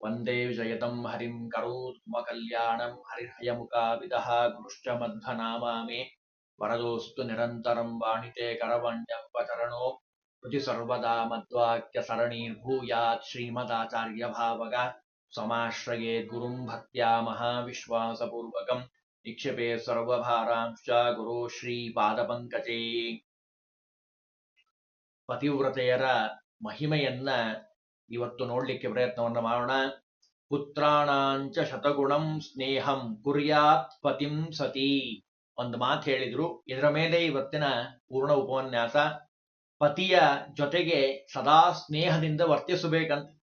వందే జయతం హరిం కరోత్మకల్యాణం హరిహయముఖావిద గురుశ్చ మధ్వనామామే వరదోస్తు నిరంతరం వాణితే కరవణ్యం వచరణో రుచి సర్వదా మద్వాక్య సరణీర్భూయాత్ శ్రీమదాచార్యభావగా సమాశ్రయే గురుం భక్త్యా మహావిశ్వాసపూర్వకం నిక్షిపే సర్వభారాంశ గురో ಶ್ರೀಪಾದಪಂಕಜೇ ಪತಿವ್ರತೆಯರ ಮಹಿಮೆಯನ್ನ ಇವತ್ತು ನೋಡ್ಲಿಕ್ಕೆ ಪ್ರಯತ್ನವನ್ನ ಮಾಡೋಣ. ಪುತ್ರಾಣಾಂಚ ಶತಗುಣಂ ಸ್ನೇಹಂ ಕುರ್ಯಾತ್ ಪತಿಂ ಸತಿ ಒಂದು ಮಾತು ಹೇಳಿದ್ರು. ಇದರ ಮೇಲೆ ಇವತ್ತಿನ ಪೂರ್ಣ ಉಪನ್ಯಾಸ. ಪತಿಯ ಜೊತೆಗೆ ಸದಾ ಸ್ನೇಹದಿಂದ ವರ್ತಿಸಬೇಕಂತ.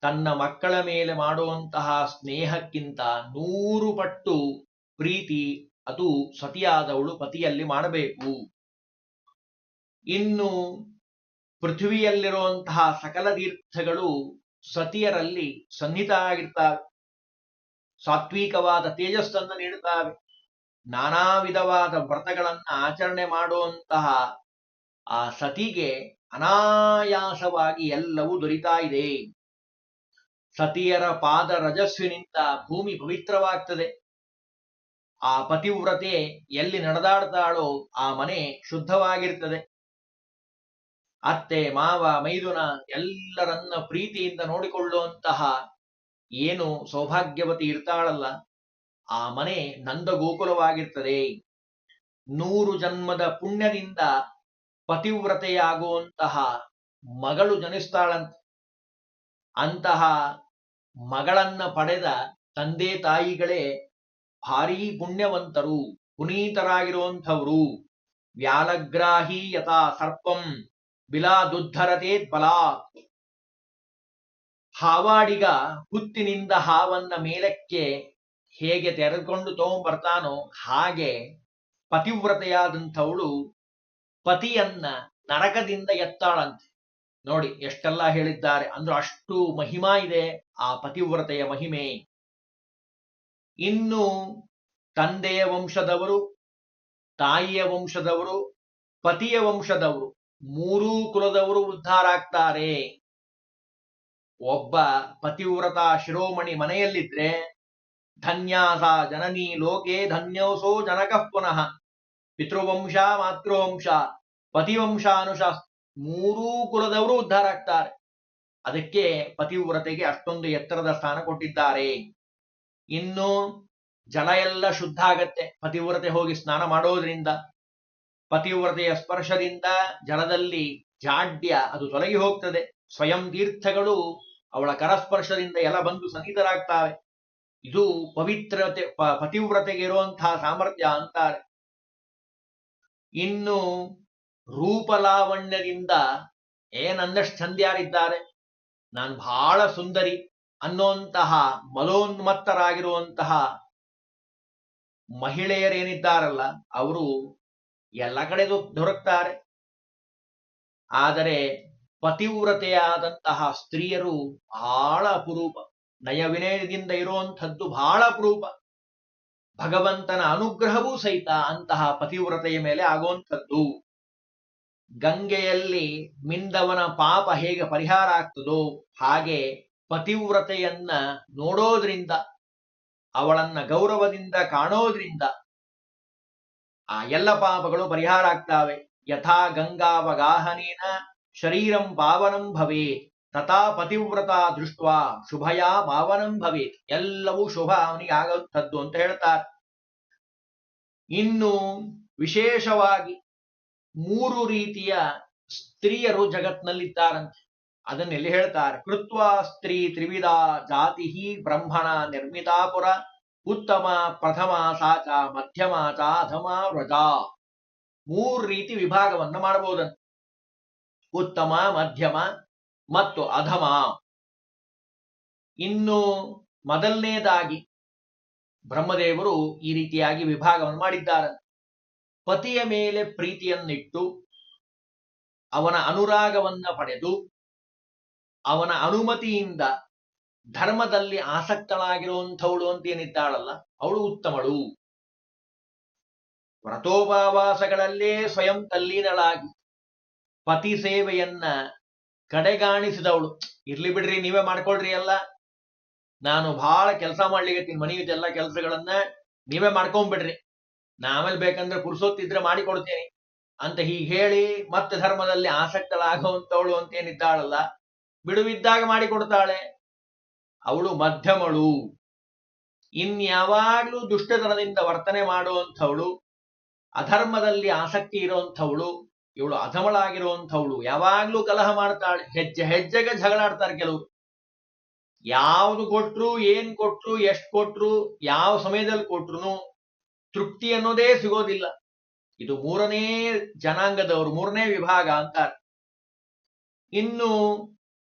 ತನ್ನ ಮಕ್ಕಳ ಮೇಲೆ ಮಾಡುವಂತಹ ಸ್ನೇಹಕ್ಕಿಂತ ನೂರು ಪಟ್ಟು ಪ್ರೀತಿ ಅದು ಸತಿಯಾದವಳು ಪತಿಯಲ್ಲಿ ಮಾಡಬೇಕು. ಇನ್ನು ಪೃಥ್ವಿಯಲ್ಲಿರುವಂತಹ ಸಕಲ ತೀರ್ಥಗಳು ಸತಿಯರಲ್ಲಿ ಸನ್ನಿಹಿತ ಆಗಿರ್ತಾವೆ ಸಾತ್ವಿಕವಾದ ತೇಜಸ್ಸನ್ನು ನೀಡುತ್ತವೆ. ನಾನಾ ವಿಧವಾದ ವ್ರತಗಳನ್ನ ಆಚರಣೆ ಮಾಡುವಂತಹ ಆ ಸತಿಗೆ ಅನಾಯಾಸವಾಗಿ ಎಲ್ಲವೂ ದೊರೀತಾ ಇದೆ. ಸತಿಯರ ಪಾದ ರಜಸ್ವಿನಿಂದ ಭೂಮಿ ಪವಿತ್ರವಾಗ್ತದೆ. ಆ ಪತಿವ್ರತೆ ಎಲ್ಲಿ ನಡೆದಾಡ್ತಾಳೋ ಆ ಮನೆ ಶುದ್ಧವಾಗಿರ್ತದೆ. ಅತ್ತೆ, ಮಾವ, ಮೈದುನ ಎಲ್ಲರನ್ನ ಪ್ರೀತಿಯಿಂದ ನೋಡಿಕೊಳ್ಳುವಂತಹ ಏನು ಸೌಭಾಗ್ಯವತಿ ಇರ್ತಾಳಲ್ಲ, ಆ ಮನೆ ನಂದ ಗೋಕುಲವಾಗಿರ್ತದೆ ನೂರು ಜನ್ಮದ ಪುಣ್ಯದಿಂದ ಪತಿವ್ರತೆಯಾಗುವಂತಹ ಮಗಳು ಜನಿಸ್ತಾಳಂತ, ಅಂತಹ ಮಗಳನ್ನ ಪಡೆದ ತಂದೆ ತಾಯಿಗಳೇ ಭಾರೀ ಪುಣ್ಯವಂತರು, ಪುನೀತರಾಗಿರುವಂಥವ್ರು. ವ್ಯಾಲಗ್ರಾಹಿ ಯಥಾ ಸರ್ಪಂ. ಬಿಲಾದುದ್ಧರತೆ ಬಲಾ ಹಾವಾಡಿಗ ಹುತ್ತಿನಿಂದ ಹಾವನ್ನ ಮೇಲಕ್ಕೆ ಹೇಗೆ ತೆರೆದುಕೊಂಡು ತಗೊಂಡ್ಬರ್ತಾನೋ ಹಾಗೆ ಪತಿವ್ರತೆಯಾದಂಥವಳು ಪತಿಯನ್ನ ನರಕದಿಂದ ಎತ್ತಾಳಂತೆ. ನೋಡಿ, ಎಷ್ಟೆಲ್ಲ ಹೇಳಿದ್ದಾರೆ. ಅಂದ್ರೆ ಅಷ್ಟು ಮಹಿಮಾ ಇದೆ ಆ ಪತಿವ್ರತೆಯ ಮಹಿಮೆ. ಇನ್ನು ತಂದೆಯ ವಂಶದವರು, ತಾಯಿಯ ವಂಶದವರು, ಪತಿಯ ವಂಶದವರು ಮೂರೂ ಕುಲದವರು ಉದ್ಧಾರ ಆಗ್ತಾರೆ ಒಬ್ಬ ಪತಿವ್ರತ ಶಿರೋಮಣಿ ಮನೆಯಲ್ಲಿದ್ರೆ ಧನ್ಯಾಸ ಜನನೀ ಲೋಕೆ ಧನ್ಯೋಸೋ ಜನಕಃ ಪುನಃ. ಪಿತೃವಂಶ, ಮಾತೃವಂಶ ಪತಿವಂಶ ಅನುಶ ಮೂರೂ ಕುಲದವರು ಉದ್ಧಾರ ಆಗ್ತಾರೆ ಅದಕ್ಕೆ ಪತಿವ್ರತೆಗೆ ಅಷ್ಟೊಂದು ಎತ್ತರದ ಸ್ಥಾನ ಕೊಟ್ಟಿದ್ದಾರೆ. ಇನ್ನು ಜಲ ಎಲ್ಲ ಶುದ್ಧ ಆಗತ್ತೆ. ಪತಿವ್ರತೆ ಹೋಗಿ ಸ್ನಾನ ಮಾಡೋದ್ರಿಂದ. ಪತಿವ್ರತೆಯ ಸ್ಪರ್ಶದಿಂದ ಜಲದಲ್ಲಿ ಜಾಡ್ಯ ಅದು ತೊಲಗಿ ಹೋಗ್ತದೆ. ಸ್ವಯಂ ತೀರ್ಥಗಳು ಅವಳ ಕರಸ್ಪರ್ಶದಿಂದ ಎಲ್ಲ ಬಂದು ಸನ್ನಿಧರಾಗ್ತಾವೆ ಇದು ಪವಿತ್ರತೆ ಪತಿವ್ರತೆಗೆ ಇರುವಂತಹ ಸಾಮರ್ಥ್ಯ ಅಂತಾರೆ. ಇನ್ನು ರೂಪಲಾವಣ್ಯದಿಂದ ಏನಂದಷ್ಟು ಚಂದ್ಯಾರಿದ್ದಾರೆ ನಾನು ಬಹಳ ಸುಂದರಿ ಅನ್ನೋಂತಹ ಮಲೋನ್ಮತ್ತರಾಗಿರುವಂತಹ ಮಹಿಳೆಯರೇನಿದ್ದಾರಲ್ಲ, ಅವರು ಎಲ್ಲ ಕಡೆ ದೊ- ದೊರಕ್ತಾರೆ. ಆದರೆ ಪತಿವ್ರತೆಯಾದಂತಹ ಸ್ತ್ರೀಯರು ಬಹಳ ಅಪರೂಪ. ನಯ ವಿನಯದಿಂದ ಇರುವಂಥದ್ದು ಬಹಳ ಅಪರೂಪ. ಭಗವಂತನ ಅನುಗ್ರಹವೂ ಸಹಿತ ಅಂತಹ ಪತಿವ್ರತೆಯ ಮೇಲೆ ಆಗುವಂಥದ್ದು. ಗಂಗೆಯಲ್ಲಿ ಮಿಂದವನ ಪಾಪ ಹೇಗೆ ಪರಿಹಾರ ಆಗ್ತದೋ ಹಾಗೆ ಪತಿವ್ರತೆಯನ್ನ ನೋಡೋದ್ರಿಂದ, ಅವಳನ್ನ ಗೌರವದಿಂದ ಕಾಣೋದ್ರಿಂದ ಆ ಎಲ್ಲ ಪಾಪಗಳು ಪರಿಹಾರ ಆಗ್ತಾವೆ. ಯಥಾ ಗಂಗಾವಗಾಹನೇನ ಶರೀರಂ ಪಾವನಂ ಭವೇತ್. ತಥಾ ಪತಿವ್ರತ ದೃಷ್ಟ ಶುಭಯ ಪಾವನಂ ಭವೇತ್. ಎಲ್ಲವೂ ಶುಭ ಅವನಿಗೆ ಆಗುವಂಥದ್ದು ಅಂತ ಹೇಳ್ತಾರೆ. ಇನ್ನು ವಿಶೇಷವಾಗಿ ಮೂರು ರೀತಿಯ ಸ್ತ್ರೀಯರು ಜಗತ್ನಲ್ಲಿದ್ದಾರಂತೆ. ಅದನ್ನೆಲ್ಲಿ ಹೇಳ್ತಾರೆ? ಕೃತ್ವ ಸ್ತ್ರೀ ತ್ರಿವಿಧ ಜಾತಿ ಬ್ರಹ್ಮಣ ನಿರ್ಮಿತಾಪುರ ಉತ್ತಮ ಪ್ರಥಮ ಸಾಚ ಮಧ್ಯಮ ಚ ಅಧಮ ವ್ರಜ. ಮೂರು ರೀತಿ ವಿಭಾಗವನ್ನು ಮಾಡಬಹುದಂತೆ ಉತ್ತಮ, ಮಧ್ಯಮ ಮತ್ತು ಅಧಮ. ಇನ್ನು ಮೊದಲನೇದಾಗಿ ಬ್ರಹ್ಮದೇವರು ಈ ರೀತಿಯಾಗಿ ವಿಭಾಗವನ್ನು ಮಾಡಿದ್ದಾರೆ ಪತಿಯ ಮೇಲೆ ಪ್ರೀತಿಯನ್ನಿಟ್ಟು ಅವನ ಅನುರಾಗವನ್ನ ಪಡೆದು ಅವನ ಅನುಮತಿಯಿಂದ ಧರ್ಮದಲ್ಲಿ ಆಸಕ್ತಳಾಗಿರುವಂಥವಳು ಅಂತ ಏನಿದ್ದಾಳಲ್ಲ, ಅವಳು ಉತ್ತಮಳು. ವ್ರತೋಪಾವಾಸಗಳಲ್ಲೇ ಸ್ವಯಂ ತಲ್ಲೀನಳಾಗಿ ಪತಿ ಸೇವೆಯನ್ನ ಕಡೆಗಾಣಿಸಿದವಳು. ಇರ್ಲಿ ಬಿಡ್ರಿ, ನೀವೇ ಮಾಡ್ಕೊಳ್ರಿ ಎಲ್ಲ. ನಾನು ಬಹಳ ಕೆಲಸ ಮಾಡ್ಲಿಕ್ಕೆ ಮನೆಯದೆಲ್ಲ ಕೆಲಸಗಳನ್ನ ನೀವೇ ಮಾಡ್ಕೊಂಡ್ಬಿಡ್ರಿ ನಾ ಆಮೇಲೆ ಬೇಕಂದ್ರೆ ಪುರುಸೋತಿದ್ರೆ ಮಾಡಿಕೊಡ್ತೇನೆ ಅಂತ ಹೀಗೆ ಹೇಳಿ ಮತ್ತೆ ಧರ್ಮದಲ್ಲಿ ಆಸಕ್ತಳಾಗುವಂತವಳು ಅಂತ ಏನಿದ್ದಾಳಲ್ಲ, ಬಿಡುವಿದ್ದಾಗ ಮಾಡಿಕೊಡ್ತಾಳೆ. ಅವಳು ಮಧ್ಯಮಳು. ಇನ್ಯಾವಾಗ್ಲೂ ದುಷ್ಟತನದಿಂದ ವರ್ತನೆ ಮಾಡುವಂಥವಳು, ಅಧರ್ಮದಲ್ಲಿ ಆಸಕ್ತಿ ಇರುವಂಥವಳು, ಇವಳು ಅಧಮಳಾಗಿರುವಂಥವಳು, ಯಾವಾಗ್ಲೂ ಕಲಹ ಮಾಡ್ತಾಳೆ, ಹೆಜ್ಜೆ ಹೆಜ್ಜೆಗೆ ಜಗಳಾಡ್ತಾರೆ ಕೆಲವರು. ಯಾವುದು ಕೊಟ್ರು, ಏನ್ ಕೊಟ್ರು, ಎಷ್ಟು ಕೊಟ್ರು, ಯಾವ ಸಮಯದಲ್ಲಿ ಕೊಟ್ರು ತೃಪ್ತಿ ಅನ್ನೋದೇ ಸಿಗೋದಿಲ್ಲ. ಇದು ಮೂರನೇ ಜನಾಂಗದವರು, ಮೂರನೇ ವಿಭಾಗ ಅಂತಾರೆ. ಇನ್ನು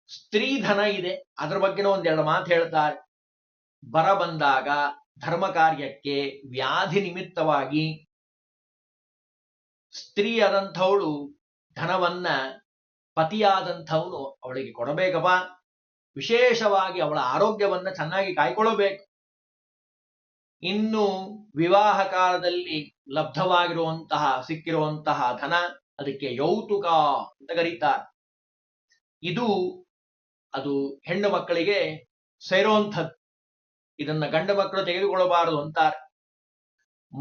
ಸ್ತ್ರೀ ಧನ ಇದೆ. ಅದ್ರ ಬಗ್ಗೆನೂ ಒಂದೆರಡು ಮಾತು ಹೇಳ್ತಾರೆ. ಬರ ಬಂದಾಗ ಧರ್ಮ ಕಾರ್ಯಕ್ಕೆ ವ್ಯಾಧಿ ನಿಮಿತ್ತವಾಗಿ ಸ್ತ್ರೀ ಆದಂಥವಳು ಧನವನ್ನ ಪತಿಯಾದಂಥವನು ಅವಳಿಗೆ ಕೊಡಬೇಕಪ್ಪ. ವಿಶೇಷವಾಗಿ ಅವಳ ಆರೋಗ್ಯವನ್ನ ಚೆನ್ನಾಗಿ ಕಾಯ್ಕೊಳ್ಳಬೇಕು. ಇನ್ನು ವಿವಾಹ ಕಾಲದಲ್ಲಿ ಲಬ್ಧವಾಗಿರುವಂತಹ, ಸಿಕ್ಕಿರುವಂತಹ ಧನ ಅದಕ್ಕೆ ಯೌತುಕ ಅಂತ ಕರೀತಾರೆ. ಇದು ಅದು ಹೆಣ್ಣು ಮಕ್ಕಳಿಗೆ ಸೇರೋಂಥದ್ದು. ಇದನ್ನ ಗಂಡು ಮಕ್ಕಳು ತೆಗೆದುಕೊಳ್ಳಬಾರದು ಅಂತಾರೆ.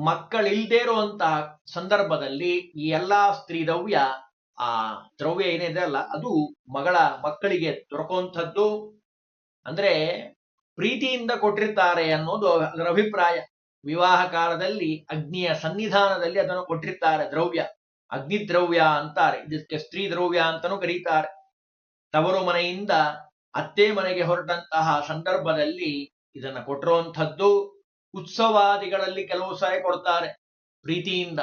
ಮಕ್ಕಳಿಲ್ದೇ ಇರುವಂತಹ ಸಂದರ್ಭದಲ್ಲಿ ಈ ಎಲ್ಲಾ ಸ್ತ್ರೀ ದ್ರವ್ಯ ಆ ದ್ರವ್ಯ ಏನಿದೆ ಅಲ್ಲ, ಅದು ಮಗಳ ಮಕ್ಕಳಿಗೆ ದೊರಕುವಂಥದ್ದು. ಅಂದ್ರೆ ಪ್ರೀತಿಯಿಂದ ಕೊಟ್ಟಿರ್ತಾರೆ ಅನ್ನೋದು ಅದರ ಅಭಿಪ್ರಾಯ. ವಿವಾಹ ಕಾಲದಲ್ಲಿ ಅಗ್ನಿಯ ಸನ್ನಿಧಾನದಲ್ಲಿ ಅದನ್ನು ಕೊಟ್ಟಿರ್ತಾರೆ ದ್ರವ್ಯ. ಅಗ್ನಿ ದ್ರವ್ಯ ಅಂತಾರೆ. ಇದಕ್ಕೆ ಸ್ತ್ರೀ ದ್ರವ್ಯ ಅಂತಾನೂ ಕರೀತಾರೆ. ತವರು ಮನೆಯಿಂದ ಅತ್ತೆ ಮನೆಗೆ ಹೊರಟಂತಹ ಸಂದರ್ಭದಲ್ಲಿ ಇದನ್ನ ಕೊಟ್ಟಿರುವಂಥದ್ದು ಉತ್ಸವಾದಿಗಳಲ್ಲಿ ಕೆಲವು ಸಾರಿ ಕೊಡ್ತಾರೆ. ಪ್ರೀತಿಯಿಂದ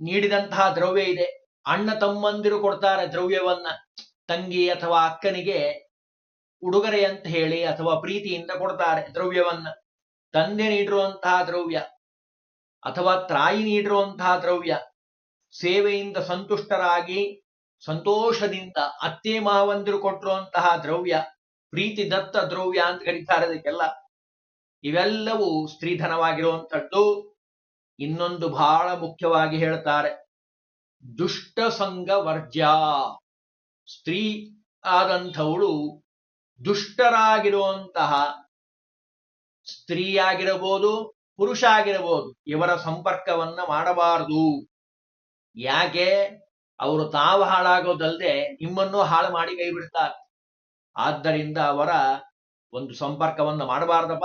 ನೀಡಿದಂತಹ ದ್ರವ್ಯ ಇದೆ. ಅಣ್ಣ ತಮ್ಮಂದಿರು ಕೊಡ್ತಾರೆ ದ್ರವ್ಯವನ್ನ. ತಂಗಿ ಅಥವಾ ಅಕ್ಕನಿಗೆ ಉಡುಗೊರೆ ಅಂತ ಹೇಳಿ ಅಥವಾ ಪ್ರೀತಿಯಿಂದ ಕೊಡ್ತಾರೆ ದ್ರವ್ಯವನ್ನ. ತಂದೆ ನೀಡಿರುವಂತಹ ದ್ರವ್ಯ ಅಥವಾ ತಾಯಿ ನೀಡಿರುವಂತಹ ದ್ರವ್ಯ ಸೇವೆಯಿಂದ ಸಂತುಷ್ಟರಾಗಿ ಸಂತೋಷದಿಂದ ಅತ್ತೆ ಮಾವಂದಿರು ಕೊಟ್ಟಿರುವಂತಹ ದ್ರವ್ಯ, ಪ್ರೀತಿ ದತ್ತ ದ್ರವ್ಯ ಅಂತ ಕರೀತಾರೆ ಅದಕ್ಕೆಲ್ಲ. ಇವೆಲ್ಲವೂ ಸ್ತ್ರೀಧನವಾಗಿರುವಂಥದ್ದು ಇನ್ನೊಂದು ಬಹಳ ಮುಖ್ಯವಾಗಿ ಹೇಳ್ತಾರೆ, ದುಷ್ಟ ಸಂಘ ವರ್ಜ್ಯ. ಸ್ತ್ರೀ ಆದಂಥವಳು ದುಷ್ಟರಾಗಿರುವಂತಹ ಸ್ತ್ರೀಯಾಗಿರಬಹುದು ಪುರುಷ ಆಗಿರಬಹುದು ಇವರ ಸಂಪರ್ಕವನ್ನ ಮಾಡಬಾರದು. ಯಾಕೆ? ಅವರು ತಾವು ಹಾಳಾಗೋದಲ್ಲದೆ ನಿಮ್ಮನ್ನು ಹಾಳು ಮಾಡಿ ಕೈ ಬಿಡ್ತಾರೆ ಆದ್ದರಿಂದ ಅವರ ಒಂದು ಸಂಪರ್ಕವನ್ನು ಮಾಡಬಾರ್ದಪ್ಪ.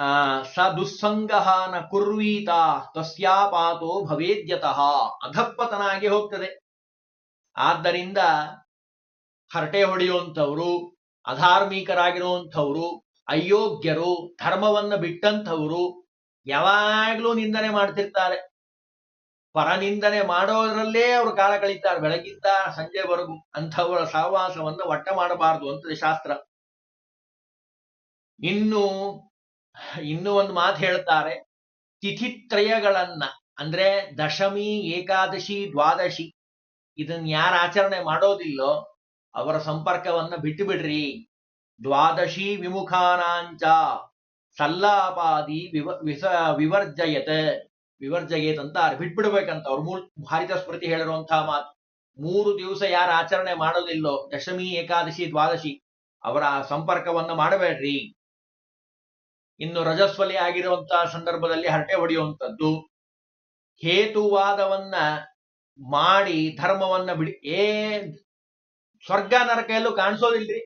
ಆ, ಸ ದುಸ್ಸಂಗಹಾನ ಕುರ್ವೀತ ತಸ್ಯಾಪಾತೋ ಭವೇದ್ಯತಃ. ಅಧಪ್ಪತನಾಗಿ ಹೋಗ್ತದೆ. ಆದ್ದರಿಂದ ಹರಟೆ ಹೊಡೆಯುವಂಥವ್ರು, ಅಧಾರ್ಮಿಕರಾಗಿರುವಂಥವ್ರು, ಅಯೋಗ್ಯರು, ಧರ್ಮವನ್ನ ಬಿಟ್ಟಂಥವ್ರು ಯಾವಾಗ್ಲೂ ನಿಂದನೆ ಮಾಡ್ತಿರ್ತಾರೆ. ಪರನಿಂದನೆ ಮಾಡೋದ್ರಲ್ಲೇ ಅವರು ಕಾಲ ಕಳೀತಾರೆ. ಬೆಳಗಿಂದ ಸಂಜೆವರೆಗೂ ಅಂಥವರ ಸಹವಾಸವನ್ನ ಒಟ್ಟ ಮಾಡಬಾರದು ಅಂತ ಶಾಸ್ತ್ರ. ಇನ್ನು ಇನ್ನು ಒಂದು ಮಾತು ಹೇಳ್ತಾರೆ. ತಿಥಿತ್ರಯಗಳನ್ನ, ಅಂದ್ರೆ ದಶಮಿ, ಏಕಾದಶಿ, ದ್ವಾದಶಿ, ಇದನ್ನ ಯಾರು ಆಚರಣೆ ಮಾಡೋದಿಲ್ಲೋ ಅವರ ಸಂಪರ್ಕವನ್ನ ಬಿಟ್ಟು ಬಿಡ್ರಿ ದ್ವಾದಶಿ ವಿಮುಖಾನಾಂಚ, ಸಲ್ಲಾಪಾದಿ ವಿವ, ವಿಸ, ವಿವರ್ಜಯತ. ವಿವರ್ಜಯತ್ ಅಂತ ಬಿಟ್ಬಿಡ್ಬೇಕಂತ ಅವ್ರ ಮೂರ್ ಭಾರತ ಸ್ಮೃತಿ ಹೇಳಿರುವಂತಹ ಮಾತು. ಮೂರು ದಿವಸ ಯಾರು ಆಚರಣೆ ಮಾಡೋದಿಲ್ಲೋ ದಶಮಿ, ಏಕಾದಶಿ, ದ್ವಾದಶಿ ಅವರ ಸಂಪರ್ಕವನ್ನ ಮಾಡಬೇಡ್ರಿ. ಇನ್ನು ರಜಸ್ವಲಿ ಆಗಿರುವಂತಹ ಸಂದರ್ಭದಲ್ಲಿ ಹರಟೆ ಹೊಡೆಯುವಂಥದ್ದು ಹೇತುವಾದವನ್ನ ಮಾಡಿ ಧರ್ಮವನ್ನ ಬಿಡಿ. ಏ ಸ್ವರ್ಗ ನರಕ ಎಲ್ಲೂ ಕಾಣಿಸೋದಿಲ್ರಿ.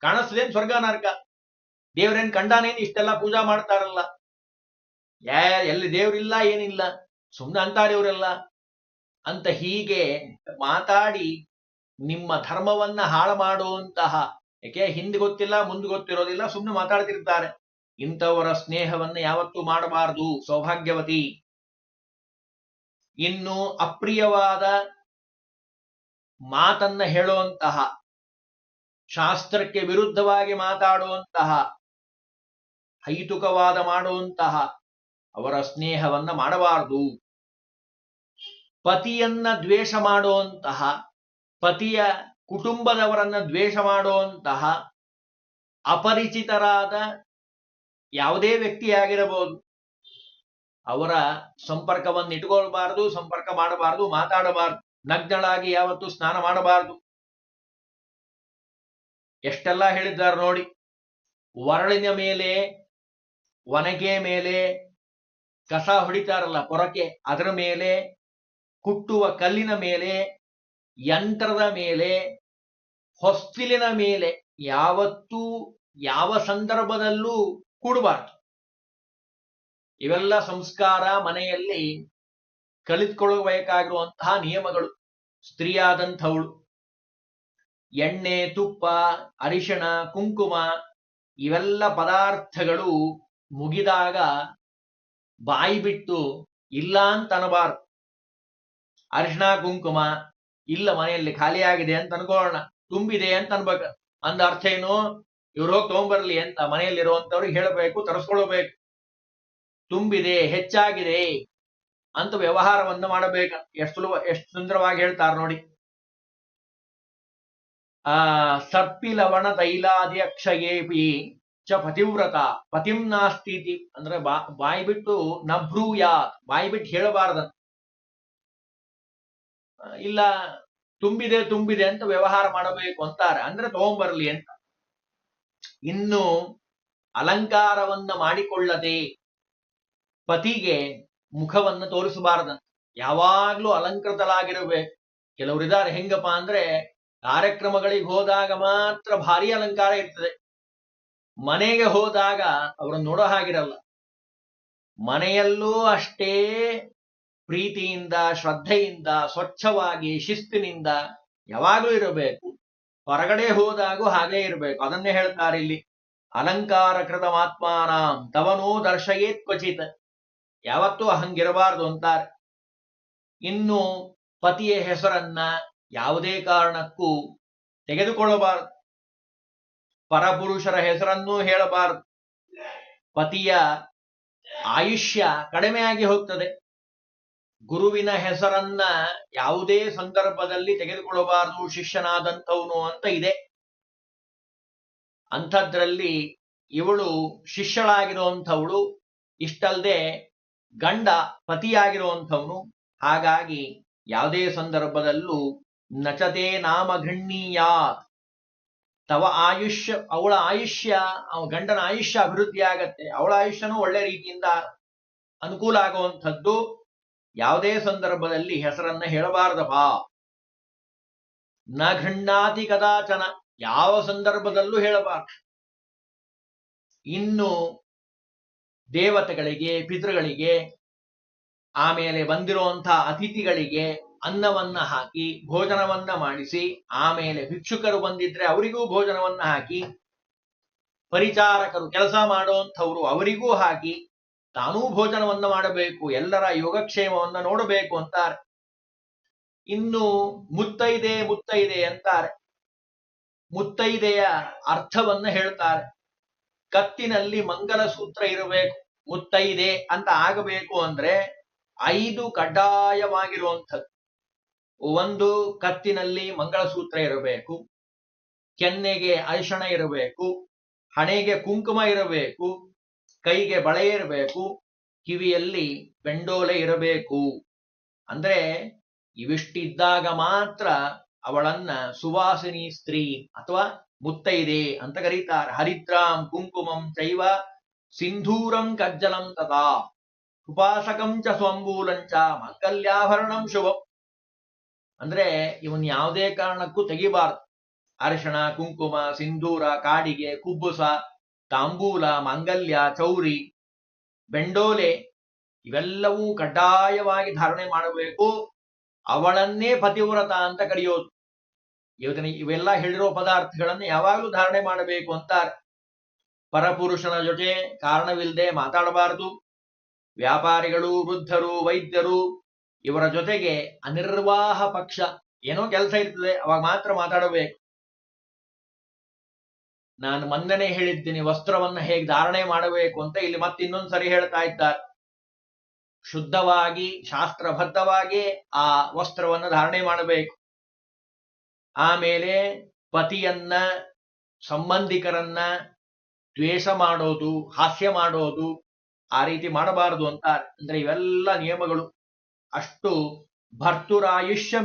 ಕಾಣಿಸ್ತದೇನ್ ಸ್ವರ್ಗ ನರಕ? ದೇವರೇನ್ ಕಂಡಾನೇನ್ ಇಷ್ಟೆಲ್ಲ ಪೂಜಾ ಮಾಡ್ತಾರಲ್ಲ? ಯಾ, ಎಲ್ಲಿ ದೇವ್ರಿಲ್ಲ, ಏನಿಲ್ಲ. ಸುಮ್ಮನೆ ಅಂತಾರೆ ಇವರೆಲ್ಲ. ಅಂತ ಹೀಗೆ ಮಾತಾಡಿ ನಿಮ್ಮ ಧರ್ಮವನ್ನ ಹಾಳು ಮಾಡುವಂತಹ ಯಾಕೆ ಹಿಂದೆ ಗೊತ್ತಿಲ್ಲ, ಮುಂದೆ ಗೊತ್ತಿರೋದಿಲ್ಲ ಸುಮ್ಮನೆ ಮಾತಾಡ್ತಿರ್ತಾರೆ. ಇಂಥವರ ಸ್ನೇಹವನ್ನು ಯಾವತ್ತೂ ಮಾಡಬಾರದು, ಸೌಭಾಗ್ಯವತಿ. ಇನ್ನು ಅಪ್ರಿಯವಾದ ಮಾತನ್ನ ಹೇಳುವಂತಹ, ಶಾಸ್ತ್ರಕ್ಕೆ ವಿರುದ್ಧವಾಗಿ ಮಾತಾಡುವಂತಹ, ಹೈತುಕವಾದ ಮಾಡುವಂತಹ ಅವರ ಸ್ನೇಹವನ್ನ ಮಾಡಬಾರದು. ಪತಿಯನ್ನ ದ್ವೇಷ ಮಾಡುವಂತಹ ಪತಿಯ ಕುಟುಂಬದವರನ್ನ ದ್ವೇಷ ಮಾಡುವಂತಹ ಅಪರಿಚಿತರಾದ ಯಾವುದೇ ವ್ಯಕ್ತಿಯಾಗಿರಬಹುದು. ಅವರ ಸಂಪರ್ಕವನ್ನು ಇಟ್ಕೊಳ್ಬಾರ್ದು ಸಂಪರ್ಕ ಮಾಡಬಾರದು, ಮಾತಾಡಬಾರದು, ನಗ್ನಳಾಗಿ ಯಾವತ್ತು ಸ್ನಾನ ಮಾಡಬಾರದು. ಎಷ್ಟೆಲ್ಲ ಹೇಳಿದ್ದಾರೆ ನೋಡಿ, ವರಳಿನ ಮೇಲೆ ಒನಗೆ ಮೇಲೆ ಕಸ ಹೊಡಿತಾರಲ್ಲ ಪೊರಕೆ, ಅದರ ಮೇಲೆ ಕುಟ್ಟುವ ಕಲ್ಲಿನ ಮೇಲೆ, ಯಂತ್ರದ ಮೇಲೆ, ಹೊಸ್ತಿಲಿನ ಮೇಲೆ ಯಾವತ್ತೂ ಯಾವ ಸಂದರ್ಭದಲ್ಲೂ ಕೂಡಬಾರ್ದು. ಇವೆಲ್ಲ ಸಂಸ್ಕಾರ ಮನೆಯಲ್ಲಿ ಕಲಿತ್ಕೊಳ್ಳಬೇಕಾಗಿರುವಂತಹ ನಿಯಮಗಳು. ಸ್ತ್ರೀಯಾದಂಥವಳು, ಎಣ್ಣೆ, ತುಪ್ಪ, ಅರಿಶಿಣ, ಕುಂಕುಮ, ಇವೆಲ್ಲ ಪದಾರ್ಥಗಳು ಮುಗಿದಾಗ ಬಾಯಿ ಬಿಟ್ಟು ಇಲ್ಲ ಅಂತ ಅನಬಾರ್ದು. ಅರಿಶಿಣ, ಕುಂಕುಮ ಇಲ್ಲ ಮನೆಯಲ್ಲಿ ಖಾಲಿಯಾಗಿದೆ ಅಂತ ಅನ್ಕೋಣ ತುಂಬಿದೆ ಅಂತ ಅನ್ಬೇಕು. ಅಂದ ಅರ್ಥ ಏನು? ಇವ್ರು ಹೋಗಿ ತಗೊಂಡ್ಬರ್ಲಿ ಅಂತ ಮನೆಯಲ್ಲಿರುವಂತವ್ರಿಗೆ ಹೇಳಬೇಕು, ತರಿಸ್ಕೊಳ್ಬೇಕು. ತುಂಬಿದೆ, ಹೆಚ್ಚಾಗಿದೆ ಅಂತ ವ್ಯವಹಾರವನ್ನು ಮಾಡಬೇಕು. ಎಷ್ಟು ಸುಲಭ, ಎಷ್ಟು ಸುಂದರವಾಗಿ ಹೇಳ್ತಾರೆ ನೋಡಿ. ಆ ಸರ್ಪಿ ಲವಣ ತೈಲಾದಿ ಅಕ್ಷಯೇಪಿ ಚ ಪತಿವ್ರತ, ಪತಿಂ ನಾಸ್ತಿ ಅಂದ್ರೆ ಬಾ, ಬಾಯಿ ಬಿಟ್ಟು ನಭ್ರೂಯ ಬಾಯಿ ಬಿಟ್ಟು ಹೇಳಬಾರ್ದ. ಇಲ್ಲ ತುಂಬಿದೆ ತುಂಬಿದೆ ಅಂತ ವ್ಯವಹಾರ ಮಾಡಬೇಕು ಅಂತಾರೆ. ಅಂದ್ರೆ ತಗೊಂಬರ್ಲಿ ಅಂತ. ಇನ್ನು ಅಲಂಕಾರವನ್ನ ಮಾಡಿಕೊಳ್ಳದೆ ಪತಿಗೆ ಮುಖವನ್ನ ತೋರಿಸಬಾರದಂತ ಯಾವಾಗ್ಲೂ ಅಲಂಕೃತಲಾಗಿರಬೇಕು ಕೆಲವರಿದ್ದಾರೆ ಹೆಂಗಪ್ಪ ಅಂದ್ರೆ ಕಾರ್ಯಕ್ರಮಗಳಿಗೆ ಹೋದಾಗ ಮಾತ್ರ ಭಾರಿ ಅಲಂಕಾರ ಇರ್ತದೆ. ಮನೆಗೆ ಹೋದಾಗ ಅವರನ್ನು ನೋಡೋ ಹಾಗಿರಲ್ಲ. ಮನೆಯಲ್ಲೂ ಅಷ್ಟೇ ಪ್ರೀತಿಯಿಂದ, ಶ್ರದ್ಧೆಯಿಂದ, ಸ್ವಚ್ಛವಾಗಿ, ಶಿಸ್ತಿನಿಂದ ಯಾವಾಗಲೂ ಇರಬೇಕು. ಹೊರಗಡೆ ಹೋದಾಗೂ ಹಾಗೆ ಇರಬೇಕು. ಅದನ್ನೇ ಹೇಳ್ತಾರೆ ಇಲ್ಲಿ. ಅಲಂಕಾರ ಕೃತ ಮಾತ್ಮಾನಾಂ ತವನೋ ದರ್ಶಯೇತ್ ಕ್ವಚಿತ. ಯಾವತ್ತೂ ಹಂಗಿರಬಾರ್ದು ಅಂತಾರೆ. ಇನ್ನು ಪತಿಯ ಹೆಸರನ್ನ ಯಾವುದೇ ಕಾರಣಕ್ಕೂ ತೆಗೆದುಕೊಳ್ಳಬಾರದು. ಪರಪುರುಷರ ಹೆಸರನ್ನೂ ಹೇಳಬಾರದು. ಪತಿಯ ಆಯುಷ್ಯ ಕಡಿಮೆಯಾಗಿ ಹೋಗ್ತದೆ. ಗುರುವಿನ ಹೆಸರನ್ನ ಯಾವುದೇ ಸಂದರ್ಭದಲ್ಲಿ ತೆಗೆದುಕೊಳ್ಳಬಾರದು, ಶಿಷ್ಯನಾದಂಥವನು ಅಂತ ಇದೆ. ಅಂಥದ್ರಲ್ಲಿ ಇವಳು ಶಿಷ್ಯಳಾಗಿರುವಂಥವಳು, ಇಷ್ಟಲ್ದೆ ಗಂಡ ಪತಿಯಾಗಿರುವಂಥವನು. ಹಾಗಾಗಿ ಯಾವುದೇ ಸಂದರ್ಭದಲ್ಲೂ ನಚತೆ ನಾಮ ಗೃಹ್ಣೀಯಾತ್ ತವ ಆಯುಷ್ಯ, ಅವಳ ಆಯುಷ್ಯ, ಅವ ಗಂಡನ ಆಯುಷ್ಯ ಅಭಿವೃದ್ಧಿ ಆಗತ್ತೆ. ಅವಳ ಆಯುಷ್ಯನೂ ಒಳ್ಳೆ ರೀತಿಯಿಂದ ಅನುಕೂಲ ಆಗುವಂಥದ್ದು. ಯಾವುದೇ ಸಂದರ್ಭದಲ್ಲಿ ಹೆಸರನ್ನ ಹೇಳಬಾರದಪ್ಪ. ನ ಘಣ್ಣಾತಿ ಕದಾಚನ. ಯಾವ ಸಂದರ್ಭದಲ್ಲೂ ಹೇಳಬಾರದು. ಇನ್ನು ದೇವತೆಗಳಿಗೆ, ಪಿತೃಗಳಿಗೆ, ಆಮೇಲೆ ಬಂದಿರುವಂತಹ ಅತಿಥಿಗಳಿಗೆ ಅನ್ನವನ್ನ ಹಾಕಿ ಭೋಜನವನ್ನ ಮಾಡಿಸಿ, ಆಮೇಲೆ ಭಿಕ್ಷುಕರು ಬಂದಿದ್ರೆ ಅವರಿಗೂ ಭೋಜನವನ್ನ ಹಾಕಿ, ಪರಿಚಾರಕರು ಕೆಲಸ ಮಾಡುವಂಥವ್ರು ಅವರಿಗೂ ಹಾಕಿ, ತಾನೂ ಭೋಜನವನ್ನ ಮಾಡಬೇಕು, ಎಲ್ಲರ ಯೋಗಕ್ಷೇಮವನ್ನ ನೋಡಬೇಕು ಅಂತಾರೆ. ಇನ್ನು ಮುತ್ತೈದೆ ಮುತ್ತೈದೆ ಅಂತಾರೆ. ಮುತ್ತೈದೆಯ ಅರ್ಥವನ್ನ ಹೇಳ್ತಾರೆ. ಕತ್ತಿನಲ್ಲಿ ಮಂಗಲ ಸೂತ್ರ ಇರಬೇಕು, ಮುತ್ತೈದೆ ಅಂತ ಆಗಬೇಕು ಅಂದ್ರೆ ಐದು ಕಡ್ಡಾಯವಾಗಿರುವಂಥದ್ದು. ಒಂದು ಕತ್ತಿನಲ್ಲಿ ಮಂಗಳಸೂತ್ರ ಇರಬೇಕು, ಕೆನ್ನೆಗೆ ಅರಿಶಣ ಇರಬೇಕು, ಹಣೆಗೆ ಕುಂಕುಮ ಇರಬೇಕು, ಕೈಗೆ ಬಳೆ ಇರಬೇಕು, ಕಿವಿಯಲ್ಲಿ ಬೆಂಡೋಲೆ ಇರಬೇಕು. ಅಂದ್ರೆ ಇವಿಷ್ಟಿದ್ದಾಗ ಮಾತ್ರ ಅವಳನ್ನ ಸುವಾಸಿನಿ ಸ್ತ್ರೀ ಅಥವಾ ಮುತ್ತೈದೆ ಅಂತ ಕರೀತಾರೆ. ಹರಿದ್ರಾಂ ಕುಂಕುಮಂ ಚೈವ ಸಿಂಧೂರಂ ಕಜ್ಜಲಂ ತಥಾ. ಉಪಾಸಕಂ ಚ ಮಂಗಲ್ಯಾಭರಣಂ ಶುಭಂ. ಅಂದ್ರೆ ಇವನ್ ಯಾವುದೇ ಕಾರಣಕ್ಕೂ ತೆಗಿಬಾರ್ದು. ಅರಿಶಿಣ, ಕುಂಕುಮ, ಸಿಂಧೂರ, ಕಾಡಿಗೆ, ಕುಬ್ಬುಸ, ತಾಂಬೂಲ, ಮಾಂಗಲ್ಯ, ಚೌರಿ, ಬೆಂಡೋಲೆ ಇವೆಲ್ಲವೂ ಕಡ್ಡಾಯವಾಗಿ ಧಾರಣೆ ಮಾಡಬೇಕು. ಅವಳನ್ನೇ ಪತಿವ್ರತ ಅಂತ ಕರೆಯೋದು. ಇವತ್ತಿನ ಇವೆಲ್ಲ ಹೇಳಿರೋ ಪದಾರ್ಥಗಳನ್ನು ಯಾವಾಗಲೂ ಧಾರಣೆ ಮಾಡಬೇಕು ಅಂತಾರೆ. ಪರಪುರುಷನ ಜೊತೆ ಕಾರಣವಿಲ್ಲದೆ ಮಾತಾಡಬಾರದು. ವ್ಯಾಪಾರಿಗಳು, ವೃದ್ಧರು, ವೈದ್ಯರು ಇವರ ಜೊತೆಗೆ ಅನಿರ್ವಾಹ ಪಕ್ಷ ಏನೋ ಕೆಲಸ ಇರ್ತದೆ, ಅವಾಗ ಮಾತ್ರ ಮಾತಾಡಬೇಕು. ನಾನು ಮಂದನೆ ಹೇಳಿದ್ದೀನಿ ವಸ್ತ್ರವನ್ನ ಹೇಗೆ ಧಾರಣೆ ಮಾಡಬೇಕು ಅಂತ ಇಲ್ಲಿ ಮತ್ತೆ ಇನ್ನೊಂದ್ಸರಿ ಹೇಳ್ತಾ ಇದ್ದಾರೆ. ಶುದ್ಧವಾಗಿ, ಶಾಸ್ತ್ರಬದ್ಧವಾಗಿ ಆ ವಸ್ತ್ರವನ್ನ ಧಾರಣೆ ಮಾಡಬೇಕು. ಆಮೇಲೆ ಪತಿಯನ್ನ, ಸಂಬಂಧಿಕರನ್ನ ದ್ವೇಷ ಮಾಡೋದು, ಹಾಸ್ಯ ಮಾಡೋದು ಆ ರೀತಿ ಮಾಡಬಾರದು ಅಂತ, ಅಂದ್ರೆ ಇವೆಲ್ಲ ನಿಯಮಗಳು. ಅಷ್ಟು ಭರ್ತುರಾಯುಷ್ಯ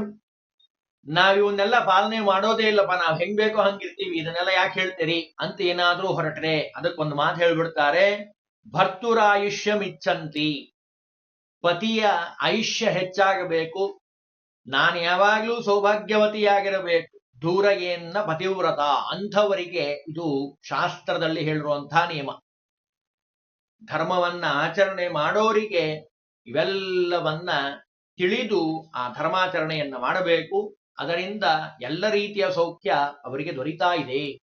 ನಾವ್ ಇವನ್ನೆಲ್ಲ ಪಾಲನೆ ಮಾಡೋದೇ ಇಲ್ಲಪ್ಪ, ನಾವ್ ಹೆಂಗ್ ಬೇಕೋ ಹಂಗಿರ್ತೀವಿ, ಇದನ್ನೆಲ್ಲ ಯಾಕೆ ಹೇಳ್ತೀರಿ ಅಂತ ಏನಾದ್ರೂ ಹೊರಟ್ರೆ ಅದಕ್ಕೊಂದು ಮಾತು ಹೇಳ್ಬಿಡ್ತಾರೆ ಭರ್ತುರಾಯುಷ್ಯಮಿಚ್ಛಂತಿ ಪತಿಯ ಆಯುಷ್ಯ ಹೆಚ್ಚಾಗಬೇಕು, ನಾನು ಯಾವಾಗ್ಲೂ ಸೌಭಾಗ್ಯವತಿಯಾಗಿರಬೇಕು ದೂರ ಏನ್ನ ಪತಿವ್ರತ ಅಂಥವರಿಗೆ ಇದು ಶಾಸ್ತ್ರದಲ್ಲಿ ಹೇಳಿರುವಂತಹ ನಿಯಮ. ಧರ್ಮವನ್ನ ಆಚರಣೆ ಮಾಡೋರಿಗೆ ಇವೆಲ್ಲವನ್ನ ತಿಳಿದು ಆ ಧರ್ಮಾಚರಣೆಯನ್ನ ಮಾಡಬೇಕು. ಅದರಿಂದ ಎಲ್ಲ ರೀತಿಯ ಸೌಖ್ಯ ಅವರಿಗೆ ದೊರೀತಾ ಇದೆ.